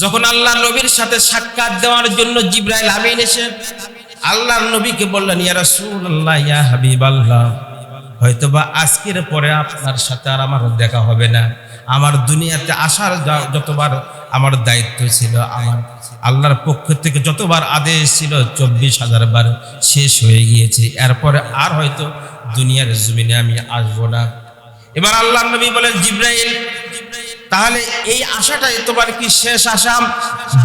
যখন আল্লাহ নবীর সাথে সাক্ষাৎ দেওয়ার জন্য জিব্রাইল আমিন এসে আল্লাহর নবীকে বললেন, ইয়া রাসূলুল্লাহ, ইয়া হাবিবাল্লাহ, হয়তোবা আজকের পরে আপনার সাথে আর আমার দেখা হবে না। আমার দুনিয়াতে আসার যতবার আমার দায়িত্ব ছিল, আমার আল্লাহর পক্ষ থেকে যতবার আদেশ ছিল, চব্বিশ হাজার বার শেষ হয়ে গিয়েছে। এরপরে আর হয়তো দুনিয়ার জমিনে আমি আসব না। এবার আল্লাহ নবী বলেন, জিব্রাইল তাহলে এই আশাটাই তোমার কি শেষ আশা?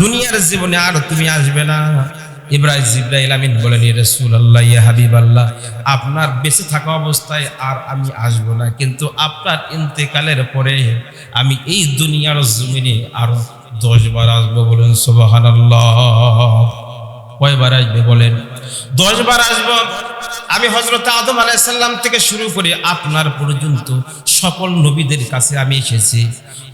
দুনিয়ার জীবনে আর তুমি আসবে না। ইব্রাহিম জিব্রাইল আমিন বলেন আল্লাহ ইয়া হাবিব আল্লাহ আপনার বেঁচে থাকা অবস্থায় আর আমি আসব না। কিন্তু আপনার ইন্তেকালের পরে আমি এই দুনিয়ার জমিনে আরও দশ বার আসব বলুন সুবাহান কয়বার আসবে বলেন? দশ বার আসব। আমি হজরত আদম আলাইসাল্লাম থেকে শুরু করে আপনার পর্যন্ত সকল নবীদের কাছে আমি এসেছি।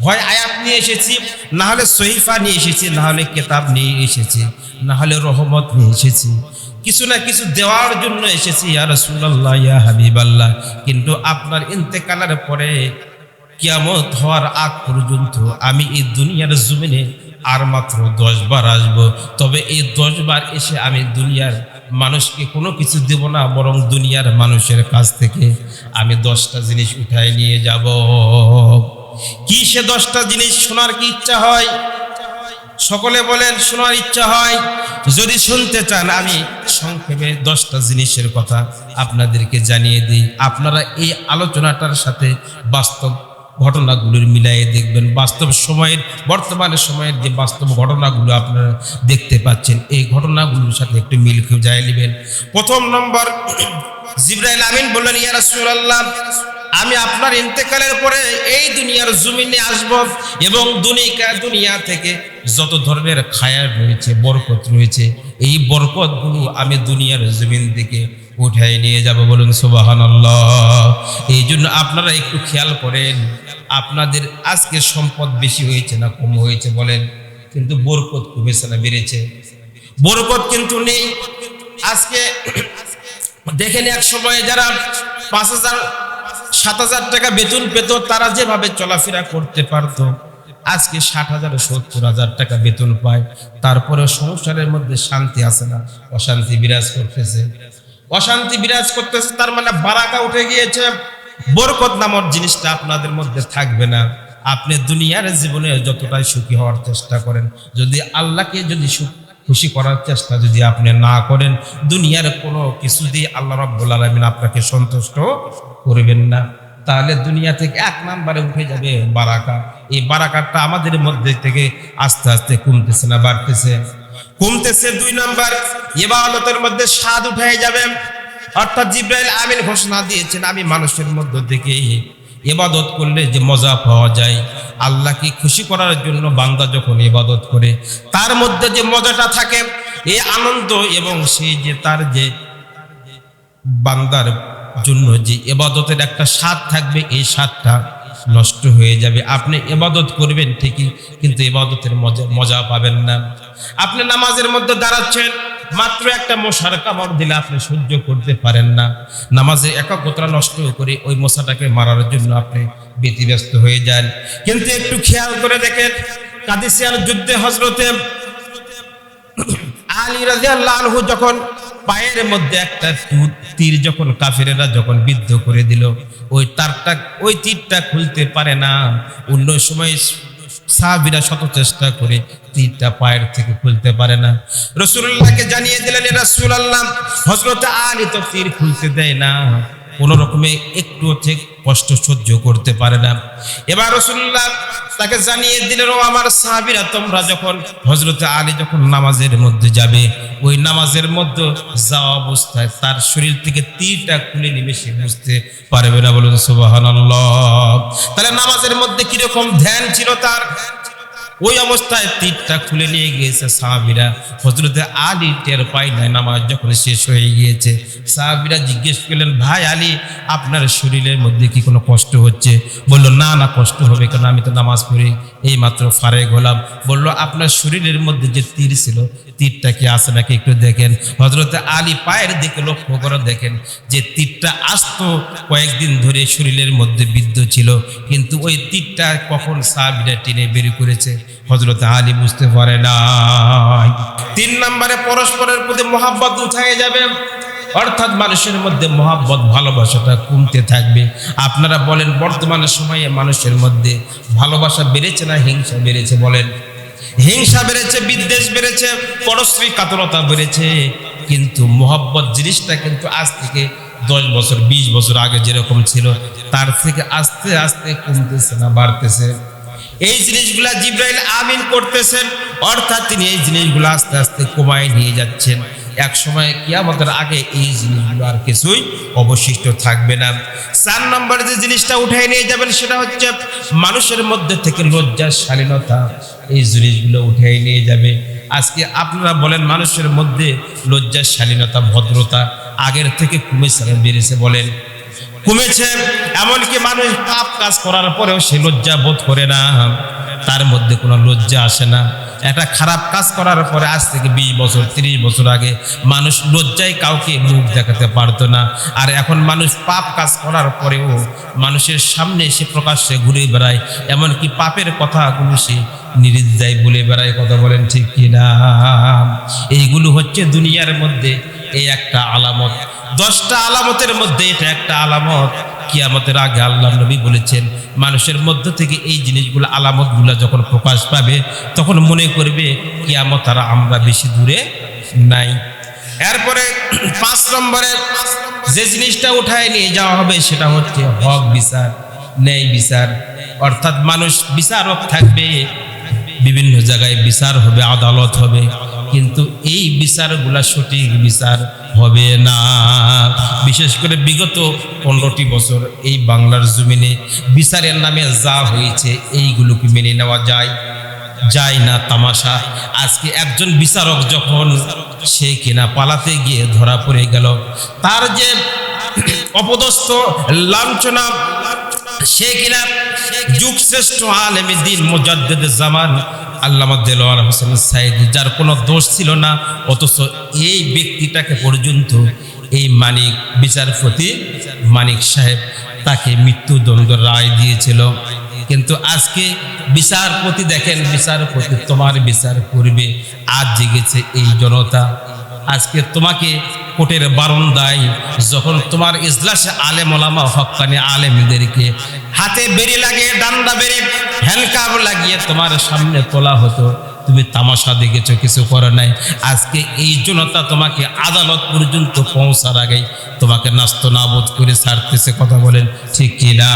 হয় আয়াত নিয়ে এসেছি, না হলে সহিফা নিয়ে এসেছি, না হলে কেতাব নিয়ে এসেছি, না হলে রহমত নিয়ে এসেছি। কিছু না কিছু দেওয়ার জন্য এসেছি, ইয়া রাসূলুল্লাহ, ইয়া হাবিবাল্লাহ। কিন্তু আপনার ইন্তেকালের পরে কিয়ামত হওয়ার আগ পর্যন্ত আমি এই দুনিয়ার জমিনে আর মাত্র দশ বার আসব। তবে এই দশ বার এসে আমি দুনিয়ার মানুষকে কোনো কিছু দেব না, বরং দুনিয়ার মানুষের কাছ থেকে আমি দশটা জিনিস উঠায় নিয়ে যাব। কি সে দশটা জিনিস শোনার কি ইচ্ছা হয়? সকলে বলেন, শোনার ইচ্ছা হয়। যদি শুনতে চান, আমি সংক্ষেপে দশটা জিনিসের কথা আপনাদেরকে জানিয়ে দিই। আপনারা এই আলোচনাটার সাথে বাস্তব ঘটনাগুলোর মিলাইয়ে দেখবেন। বাস্তব সময়ের বর্তমানে সময়ের যে বাস্তব ঘটনাগুলো আপনারা দেখতে পাচ্ছেন, এই ঘটনাগুলোর সাথে একটু মিল খুঁজায় নেবেন। প্রথম নম্বর, জিব্রাইল আমিন বললেন, ইয়া রাসূলুল্লাহ, আমি আপনার ইন্তেকালের পরে এই দুনিয়ার জমিনে আসব এবং দুনিয়া দুনিয়া থেকে যত ধরনের খায়ার রয়েছে, বরকত রয়েছে, এই বরকতগুলো আমি দুনিয়ার জমিন থেকে উঠাই নিয়ে যাব বলুন সুবাহান এই জন্য আপনারা একটু খেয়াল করেন, আপনাদের আজকে সম্পদ বেশি হয়েছে না কম হয়েছে বলেন? কিন্তু বরকত কমেছে না বেড়েছে। বরকত কিন্তু নেই। আজকে দেখেন এক সময়ে যারা পাঁচ হাজার, সাত হাজার টাকা বেতন পেত, তারা যেভাবে চলাফেরা করতে পারতো, আজকে ষাট হাজার, সত্তর হাজার টাকা বেতন পায়। তারপরে সংসারের মধ্যে শান্তি আসে না, অশান্তি বিরাজ করতেছে। অশান্তি বিরাজ করতেছে, তার মানে বারাকা উঠে গিয়েছে। বরকত নামক জিনিসটা আপনাদের মধ্যে থাকবে না। আপনি দুনিয়ার জীবনে যতটাই সুখী হওয়ার চেষ্টা করেন, যদি আল্লাহকে যদি সুখ, খুশি করার চেষ্টা যদি আপনি না করেন, দুনিয়ার কোনো কিছু দিয়ে আল্লাহ রব্বুল আলমিন আপনাকে সন্তুষ্ট করবেন না। তাহলে দুনিয়া থেকে এক নাম্বারে উঠে যাবে বারাকা। এই বারাকাটা আমাদের মধ্যে থেকে আস্তে আস্তে কমতেছে না, বাড়তেছে। কমতেছে দুই নাম্বার, ইবাদতের মধ্যে স্বাদ উঠে যাবে। অর্থাৎ জিব্রাইল আমিন ঘোষণা দিয়েছেন, আমি মানুষের মধ্য থেকে ইবাদত করলে যে মজা পাওয়া যায়। আল্লাহকে খুশি করার জন্য বান্দা যখন ইবাদত করে, তার মধ্যে যে মজাটা থাকে, এই আনন্দ এবং সেই যে তার যে বান্দার জন্য যে এবাদতের একটা স্বাদ থাকবে, এই স্বাদটা নষ্ট হয়ে যাবে। আপনি এবাদত করবেন ঠিকই, কিন্তু এবাদতের মজা মজা পাবেন না। আপনি নামাজের মধ্যে দাঁড়াচ্ছেন, মাত্র একটা মশার কামড় দিলে আপনি সহ্য করতে পারেন না। নামাজে একাগ্রতা নষ্ট করে ওই মশাটাকে মারার জন্য আপনি ব্যতিব্যস্ত হয়ে যান। কিন্তু একটু খেয়াল করে দেখেন, কাদিসিয়ার যুদ্ধে হজরতে আলী রাজিয়াল্লাহ আনহু যখন পায়ের মধ্যে একটা তীর যখন কাফেরেরা যখন বিদ্ধ করে দিল, ওই তারটা, ওই তীরটা খুলতে পারে না। অন্য সময় সাহাবিরা শত চেষ্টা করে তীরটা পায়ের থেকে খুলতে পারে না। রসুল্লাহকে জানিয়ে দিলেন রসুল আল্লাহ হজরত আলী তো তীর খুলতে দেয় না। কোন রকমে একটু ঠিক কষ্ট সহ্য করতে পারে না। এবার রসুল্লাহ তাকে জানিয়ে দিলেন, ও আমার সাহাবিরা, তোমরা যখন হজরত আলী যখন নামাজের মধ্যে যাবে, ওই নামাজের মধ্যে যাওয়া অবস্থায় তার শরীর থেকে তীরটা খুলে নিবে সে বুঝতে পারবে না। বলুন সুবাহান তাহলে নামাজের মধ্যে কীরকম ধ্যান ছিল তার? ওই অবস্থায় তীরটা খুলে নিয়ে গিয়েছে সাহাবিরা। হজরতে আলী টের পাই নাই, নামাজ যখন শেষ হয়ে গিয়েছে। সাহাবিরা জিজ্ঞেস করলেন, ভাই আলী, আপনার শরীরের মধ্যে কি কোনো কষ্ট হচ্ছে? বলল, না না, কষ্ট হবে কেন? আমি তো নামাজ পড়ি এই মাত্র ফারেক হলাম। বলল, আপনার শরীরের মধ্যে যে তীর ছিল, তীরটা কি আছে নাকি একটু দেখেন? হজরতে আলী পায়ের দিকে লক্ষ্য করে দেখেন যে তীরটা আসতো, কয়েকদিন ধরে শরীরের মধ্যে বিদ্ধ ছিল। কিন্তু ওই তীরটা কখন সাহাবিরা টেনে বের করেছে? হজরত আলী বুঝতে পারে না তিন নম্বরে পরস্পরের প্রতি মহাব্বত উঠায় যাবে। অর্থাৎ মানুষের মধ্যে মহাব্বত, ভালোবাসাটা কমতে থাকবে। আপনারা বলেন, বর্তমান সময়ে মানুষের মধ্যে ভালোবাসা বেড়েছে না হিংসা বেড়েছে বলেন? হিংসা বেড়েছে, বিদ্বেষ বেড়েছে, পরশ্রী কাতরতা বেড়েছে। কিন্তু মোহাব্বত জিনিসটা কিন্তু আজ থেকে দশ বছর, বিশ বছর আগে যেরকম ছিল, তার থেকে আস্তে আস্তে কমতেছে না, বাড়তেছে। এই জিনিসগুলা জিব্রাইল আমিন করতেছেন, অর্থাৎ তিনি এই জিনিসগুলো আস্তে আস্তে কমায় নিয়ে যাচ্ছেন। এক সময় কিয়ামতের আগে এই জিনিসগুলো আর কিছুই অবশিষ্ট থাকবে না। চার নম্বরে যে জিনিসটা উঠাই নিয়ে যাবেন সেটা হচ্ছে মানুষের মধ্যে থেকে লজ্জা শালীনতা। এই জিনিসগুলো উঠাই নিয়ে যাবে। আজকে আপনারা বলেন মানুষের মধ্যে লজ্জা শালীনতা, ভদ্রতা, আগের থেকে কমেছে বেড়েছে বলেন। কমেছে এমনকি মানুষ পাপ কাজ করার পরেও সে লজ্জা বোধ করে না। তার মধ্যে কোনো লজ্জা আসে না। একটা খারাপ কাজ করার পরে আজ থেকে বিশ বছর, তিরিশ বছর আগে মানুষ লজ্জায় কাউকে মুখ দেখাতে পারতো না। আর এখন মানুষ পাপ কাজ করার পরেও মানুষের সামনে এসে প্রকাশ্যে ঘুরে বেড়ায়। এমনকি পাপের কথাগুলো সে নিরিদ্দায় বলে বেড়ায়, কথা বলেন ঠিক কিনা? এইগুলো হচ্ছে দুনিয়ার মধ্যে এই একটা আলামত। দশটা আলামতের মধ্যে এটা একটা আলামত। কিয়ামতের আগে আল্লাহ নবী বলেছেন, মানুষের মধ্য থেকে এই জিনিসগুলো, আলামতগুলো যখন প্রকাশ পাবে, তখন মনে করবে, কিয়ামত আর আমরা বেশি দূরে নাই। এরপরে পাঁচ নম্বরে যে জিনিসটা উঠায় নিয়ে যাওয়া হবে, সেটা হচ্ছে হক বিচার, ন্যায় বিচার। অর্থাৎ মানুষ বিচারক থাকবে, বিভিন্ন জায়গায় বিচার হবে, আদালত হবে। কিন্তু এই বিচারগুলা সঠিক বিচার হবে না। বিশেষ করে বিগত পনেরোটি বছর এই বাংলার জমিনে বিচারের নামে যা হয়েছে এইগুলোকে মেনে নেওয়া যায় যায় না তামাশা। আজকে একজন বিচারক যখন সে কিনা পালাতে গিয়ে ধরা পড়ে গেল, তার যে অপদস্থ লাঞ্ছনা, সে কিনা যুগ শ্রেষ্ঠ দিন মুজাদ্দেদ জামান আল্লামা দেলোয়ার হোসেন সাইদ যার কোনো দোষ ছিল না, অথচ এই ব্যক্তিটাকে পর্যন্ত এই মানিক বিচারপতি মানিক সাহেব তাকে মৃত্যুদণ্ড রায় দিয়েছিল। কিন্তু আজকে বিচারপতি দেখেন, বিচারপতি তোমার বিচার করবে, আজ জেগেছে এই জনতা। আজকে তোমাকে কোর্টের বারন্দায় যখন তোমার ইজলাসে আলেম ওলামা হকানি আলেমদেরকে হাতে বেরি লাগিয়ে ডান্ডা বেরি হ্যান্ডকাপ লাগিয়ে তোমার সামনে তোলা হতো। তুমি তামাশা দেখেছ, কিছু করে নাই। আজকে এই জনতা তোমাকে আদালত পর্যন্ত পৌঁছার আগেই তোমাকে নাস্ত নাবোধ করে ছাড়তেছে, কথা বলেন ঠিক কিনা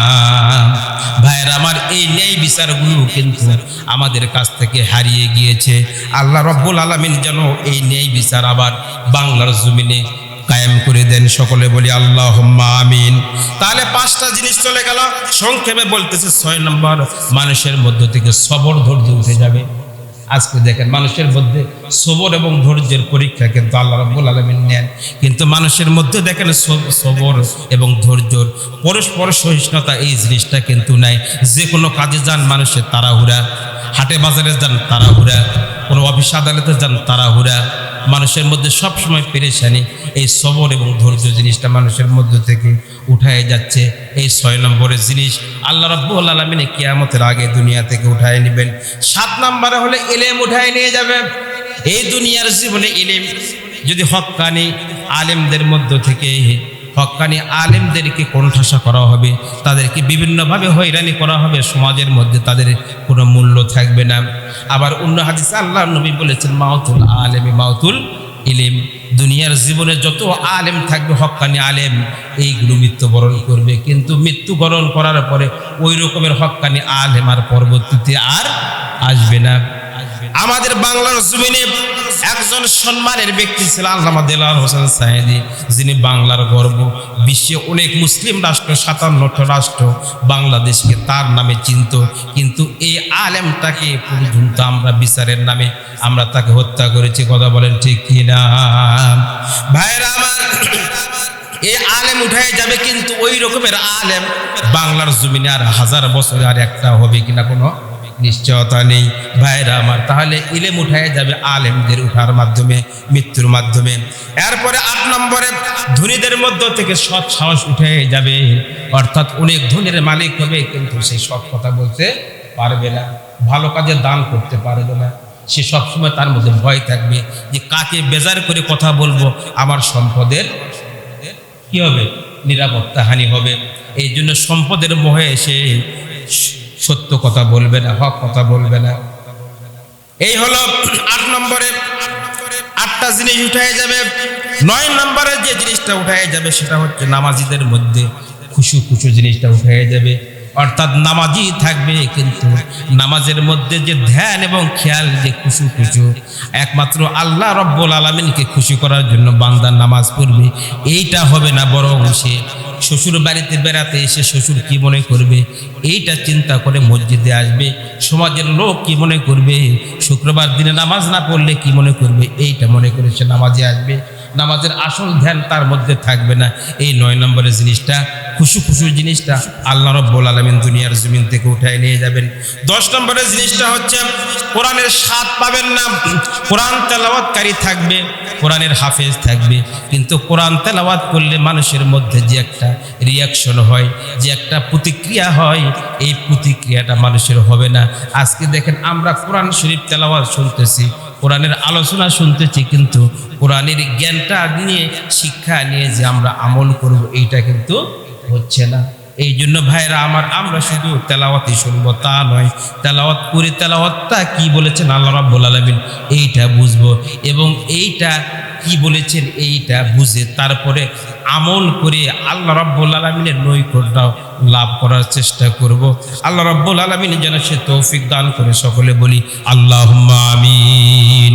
ভাইয়ের, আমার এই ন্যায় বিচারগুলো কিন্তু আমাদের কাছ থেকে হারিয়ে গিয়েছে। আল্লাহ রব্বুল আলমিন যেন এই ন্যায় বিচার আবার বাংলার জমিনে কায়েম করে দেন। সকলে বলি আল্লাহ আমিন। তাহলে পাঁচটা জিনিস চলে গেল। সংক্ষেপে বলতেছে, ছয় নম্বর, মানুষের মধ্য থেকে সবর ধৈর্য উঠে যাবে। আজকে দেখেন, মানুষের মধ্যে সবর এবং ধৈর্যের পরীক্ষা কিন্তু আল্লাহ রব্বুল আলমিন নেন। কিন্তু মানুষের মধ্যে দেখেন সবর এবং ধৈর্যর পরস্পর সহিষ্ণুতা এই জিনিসটা কিন্তু নাই। যে কোনো কাজে যান মানুষের তাড়াহুড়া, হাটে বাজারে যান তাড়াহুড়া, কোনো অফিস আদালতে যান তাড়াহুড়া মানুষের মধ্যে সবসময় পেরেশানি, এই সবর এবং ধৈর্য জিনিসটা মানুষের মধ্য থেকে উঠায় যাচ্ছে। এই ছয় নম্বরের জিনিস আল্লাহ রব্বুল আলমিনে কিয়ামতের আগে দুনিয়া থেকে উঠায় নেবেন। সাত নম্বরে হলে এলেম উঠায় নিয়ে যাবে। এই দুনিয়ার জীবনে এলেম যদি হকানি আলেমদের মধ্য থেকে হক্কানি আলেমদেরকে কণ্ঠাসা করা হবে, তাদেরকে বিভিন্নভাবে হয়রানি করা হবে, সমাজের মধ্যে তাদের কোনো মূল্য থাকবে না। আবার অন্য হাদিসে আল্লাহ নবী বলেছেন, মাউতুল আলেমে মাউতুল ইলিম। দুনিয়ার জীবনে যত আলেম থাকবে, হকানি আলেম, এইগুলো মৃত্যুবরণ করবে। কিন্তু মৃত্যুবরণ করার পরে ওই রকমের হক্কানি আলেম আর পরবর্তীতে আর আসবে না। আমাদের বাংলার জমিনে একজন সম্মানের ব্যক্তি ছিল আল্লামা দেলার হোসেন সাহেদি, যিনি বাংলার গর্ব, বিশ্বে অনেক মুসলিম রাষ্ট্র, সাতান্নটা রাষ্ট্র বাংলাদেশকে তার নামে চিনত। কিন্তু এই আলেমটাকে পর্যন্ত আমরা বিচারের নামে, আমরা তাকে হত্যা করেছি, কথা বলেন ঠিক কিনা? ভাইরা আমার, এই আলেম উঠায় যাবে কিন্তু ওই রকমের আলেম বাংলার জমিনে আর হাজার বছরে আর একটা হবে কিনা কোনো নিশ্চয়তা নেই। ভাইরা আমার, তাহলে ইলেম উঠায় যাবে আলেমদের উঠার মাধ্যমে, মৃত্যুর মাধ্যমে। এরপরে আট নম্বরে, ধনীদের মধ্য থেকে সৎ সাহস উঠে যাবে। অর্থাৎ অনেক ধনীর মালিক হবে, কিন্তু সেই সৎ কথা বলতে পারবে না। ভালো কাজে দান করতে পারবে না। সে সবসময় তার মধ্যে ভয় থাকবে যে, কাকে বেজার করে কথা বলব? আমার সম্পদের কি হবে? নিরাপত্তা হানি হবে। এই জন্য সম্পদের মোহে এসে সত্য কথা বলবে না, হক কথা বলবে না। এই হলো আট নম্বরে। আটটা জিনিস উঠায় যাবে। নয় নম্বরে যে জিনিসটা উঠায় যাবে সেটা হচ্ছে নামাজিদের মধ্যে খুশু খুশু জিনিসটা উঠায় যাবে। অর্থাৎ নামাজি থাকবে কিন্তু নামাজের মধ্যে যে ধ্যান এবং খেয়াল যে খুশু খুশু, একমাত্র আল্লাহ রব্বুল আলমিনকে খুশি করার জন্য বান্দার নামাজ পড়বে, এইটা হবে না বরং সে শ্বশুর বাড়িতে বেড়াতে এসে শ্বশুর কি মনে করবে? এইটা চিন্তা করে মসজিদে আসবে। সমাজের লোক কি মনে করবে? শুক্রবার দিনে নামাজ না পড়লে কি মনে করবে? এইটা মনে করে সে নামাজে আসবে। নামাজের আসল ধ্যান তার মধ্যে থাকবে না। এই নয় নম্বরের জিনিসটা, খুশু খুশু জিনিসটা আল্লাহ রব্বুল আলমিন দুনিয়ার জমিন থেকে উঠায় নিয়ে যাবেন। দশ নম্বরের জিনিসটা হচ্ছে, কোরআনের স্বাদ পাবেন না। কোরআন তেলাওয়াতকারী থাকবে। কোরআনের হাফেজ থাকবে। কিন্তু কোরআন তেলাওয়াত করলে মানুষের মধ্যে যে একটা রিয়াকশন হয়, যে একটা প্রতিক্রিয়া হয়, এই প্রতিক্রিয়াটা মানুষের হবে না। আজকে দেখেন আমরা কোরআন শরীফ তেলাওয়াত শুনতেছি, কোরআনের আলোচনা শুনতেছি, কিন্তু কোরআনের জ্ঞানটা নিয়ে, শিক্ষা নিয়ে যে আমরা আমল করব, এইটা কিন্তু হচ্ছে না। এই জন্য ভাইরা আমার, আমরা শুধু তেলাওয়াতই শুনব, তা নয়। তেলাওয়াত করে, তেলাওয়াতটা কি বলেছেন আল্লাহ রাব্বুল আলামিন? এইটা বুঝব এবং এইটা কি বলেছেন এইটা বুঝে তারপরে আমল করে আল্লাহ রাব্বুল আলামিনের নৈকট্যটাও লাভ করার চেষ্টা করব। আল্লাহ রাব্বুল আলামিন যেন সে তৌফিক দান করে সকলে বলি, আল্লাহুম্মা আমিন।